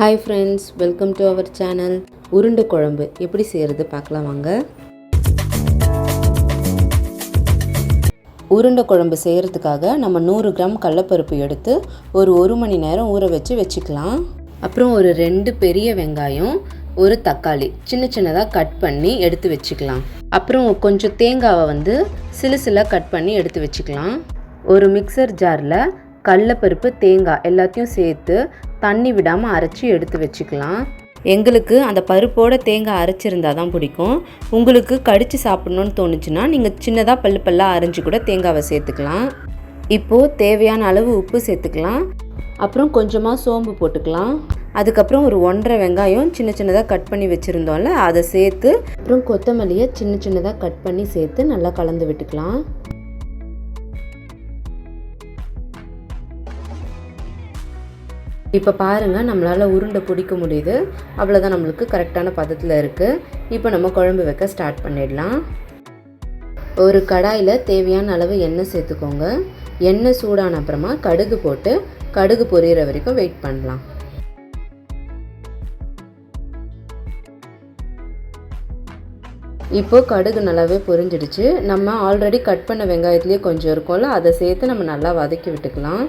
Hi friends welcome to our channel உருண்டை குழம்பு. எப்படி செய்கிறது பார்க்கலாம் வாங்க. உருண்டை குழம்பு செய்கிறதுக்காக நம்ம நூறு கிராம் கடலப்பருப்பு எடுத்து ஒரு ஒரு மணி நேரம் ஊற வச்சு வச்சுக்கலாம். அப்புறம் ஒரு ரெண்டு பெரிய வெங்காயம் ஒரு தக்காளி சின்ன சின்னதாக கட் பண்ணி எடுத்து வச்சுக்கலாம். அப்புறம் கொஞ்சம் தேங்காவை வந்து சிலு சில கட் பண்ணி எடுத்து வச்சுக்கலாம். ஒரு மிக்சர் ஜாரில் கடலப்பருப்பு தேங்காய் எல்லாத்தையும் சேர்த்து தண்ணி விடாமல் அரைச்சி எடுத்து வச்சுக்கலாம். எங்களுக்கு அந்த பருப்போட தேங்காய் அரைச்சிருந்தா தான் பிடிக்கும். உங்களுக்கு கடித்து சாப்பிட்ணுன்னு தோணுச்சுன்னா நீங்கள் சின்னதாக பல்லு பல்லாக அரைஞ்சி கூட தேங்காவை சேர்த்துக்கலாம். இப்போது தேவையான அளவு உப்பு சேர்த்துக்கலாம். அப்புறம் கொஞ்சமாக சோம்பு போட்டுக்கலாம். அதுக்கப்புறம் ஒரு ஒன்றரை வெங்காயம் சின்ன சின்னதாக கட் பண்ணி வச்சுருந்தோம்ல அதை சேர்த்து அப்புறம் கொத்தமல்லியை சின்ன சின்னதாக கட் பண்ணி சேர்த்து நல்லா கலந்து விட்டுக்கலாம். இப்போ பாருங்கள் நம்மளால் உருண்டை பிடிக்க முடியுது. அவ்வளோதான் நம்மளுக்கு கரெக்டான பதத்தில் இருக்குது இப்போ நம்ம குழம்பு வைக்க ஸ்டார்ட் பண்ணிடலாம். ஒரு கடாயில் தேவையான அளவு எண்ணெய் சேர்த்துக்கோங்க. எண்ணெய் சூடான அப்புறமா கடுகு போட்டு கடுகு பொரியிற வரைக்கும் வெயிட் பண்ணலாம். இப்போ கடுகு நல்லாவே பொரிஞ்சிடுச்சு. நம்ம ஆல்ரெடி கட் பண்ண வெங்காயத்துலேயே கொஞ்சம் இருக்கும்ல அதை சேர்த்து நம்ம நல்லா வதக்கி விட்டுக்கலாம்.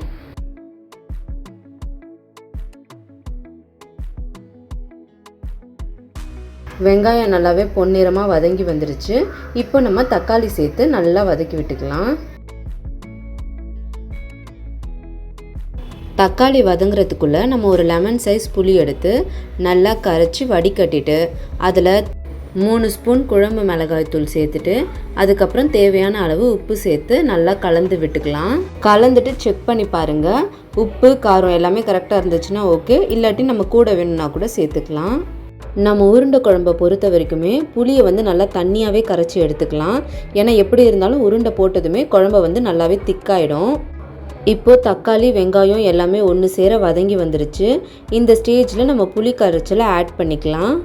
வெங்காயம் நல்லாவே பொன்னிறமாக வதங்கி வந்துடுச்சு இப்போ நம்ம தக்காளி சேர்த்து நல்லா வதக்கி விட்டுக்கலாம். தக்காளி வதங்குறதுக்குள்ளே நம்ம ஒரு லெமன் சைஸ் புளி எடுத்து நல்லா கரைச்சி வடிகட்டிட்டு அதில் மூணு ஸ்பூன் குழம்பு மிளகாய் தூள் சேர்த்துட்டு அதுக்கப்புறம் தேவையான அளவு உப்பு சேர்த்து நல்லா கலந்து விட்டுக்கலாம். கலந்துட்டு செக் பண்ணி பாருங்கள் உப்பு காரம் எல்லாமே கரெக்டாக இருந்துச்சுன்னா ஓகே இல்லாட்டி நம்ம கூட வேணும்னா கூட சேர்த்துக்கலாம். நம்ம உருண்டை குழம்பை பொறுத்த வரைக்குமே புளியை வந்து நல்லா தண்ணியாகவே கரைச்சி எடுத்துக்கலாம். ஏன்னா எப்படி இருந்தாலும் உருண்டை போட்டதுமே குழம்பை வந்து நல்லாவே திக்காயிடும். இப்போது தக்காளி வெங்காயம் எல்லாமே ஒன்று சேர வதங்கி வந்துருச்சு. இந்த ஸ்டேஜில் நம்ம புளி கரைச்சலை ஆட் பண்ணிக்கலாம்.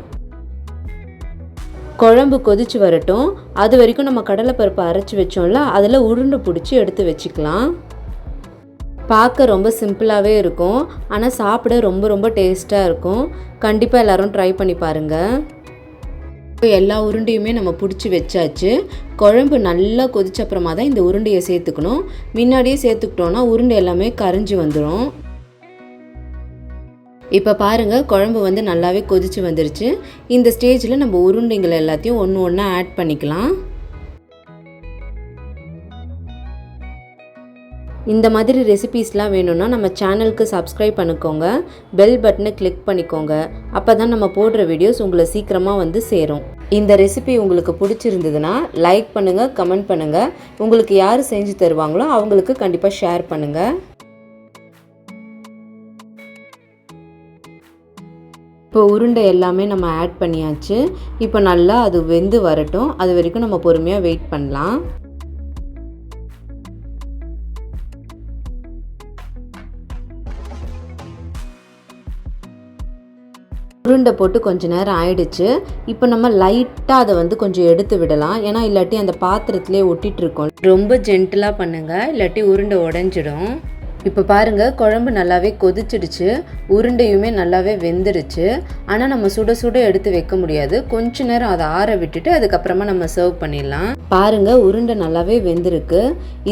குழம்பு கொதிச்சு வரட்டும். அது வரைக்கும் நம்ம கடலைப்பருப்பு அரைச்சி வச்சோம்ல அதில் உருண்டை பிடிச்சி எடுத்து வச்சுக்கலாம். பார்க்க ரொம்ப சிம்பிளாகவே இருக்கும். ஆனால் சாப்பிட ரொம்ப ரொம்ப டேஸ்ட்டாக இருக்கும். கண்டிப்பாக எல்லோரும் ட்ரை பண்ணி பாருங்கள் இப்போ எல்லா உருண்டையுமே நம்ம பிடிச்சி வச்சாச்சு. குழம்பு நல்லா கொதிச்ச அப்புறமா தான் இந்த உருண்டையை சேர்த்துக்கணும். முன்னாடியே சேர்த்துக்கிட்டோன்னா உருண்டை எல்லாமே கரைஞ்சி வந்துடும் இப்போ பாருங்கள் குழம்பு வந்து நல்லாவே கொதிச்சு வந்துருச்சு. இந்த ஸ்டேஜில் நம்ம உருண்டைங்கள் எல்லாத்தையும் ஒன்று ஒன்றா ஆட் பண்ணிக்கலாம். இந்த மாதிரி ரெசிபீஸ்லாம் வேணும்னா நம்ம சேனலுக்கு சப்ஸ்கிரைப் பண்ணிக்கோங்க. பெல் பட்டனை கிளிக் பண்ணிக்கோங்க. அப்போ தான் நம்ம போடுற வீடியோஸ் உங்களை சீக்கிரமாக வந்து சேரும். இந்த ரெசிபி உங்களுக்கு பிடிச்சிருந்ததுன்னா லைக் பண்ணுங்கள் கமெண்ட் பண்ணுங்கள் உங்களுக்கு யார் செஞ்சு தருவாங்களோ அவங்களுக்கு கண்டிப்பாக ஷேர் பண்ணுங்கள் இப்போ உருண்டை எல்லாமே நம்ம ஆட் பண்ணியாச்சு. இப்போ நல்லா அது வெந்து வரட்டும். அது வரைக்கும் நம்ம பொறுமையாக வெயிட் பண்ணலாம். உருண்டை போட்டு கொஞ்ச நேரம் ஆயிடுச்சு. இப்போ நம்ம லைட்டாக அதை வந்து கொஞ்சம் எடுத்து விடலாம். ஏன்னா இல்லாட்டி அந்த பாத்திரத்திலே ஒட்டிகிட்ருக்கோம் இருக்கோம் ரொம்ப ஜென்டிலாக பண்ணுங்கள் இல்லாட்டி உருண்டை உடஞ்சிடும். இப்போ பாருங்கள் குழம்பு நல்லாவே கொதிச்சிடுச்சு. உருண்டையுமே நல்லாவே வெந்துடுச்சு. ஆனால் நம்ம சுட சுட எடுத்து வைக்க முடியாது. கொஞ்ச நேரம் அதை ஆற விட்டுட்டு அதுக்கப்புறமா நம்ம சர்வ் பண்ணிடலாம். பாருங்கள் உருண்டை நல்லாவே வெந்திருக்கு.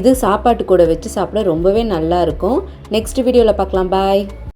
இது சாப்பாட்டு கூட வச்சு சாப்பிட ரொம்பவே நல்லாயிருக்கும் நெக்ஸ்ட் வீடியோவில் பார்க்கலாம். பாய்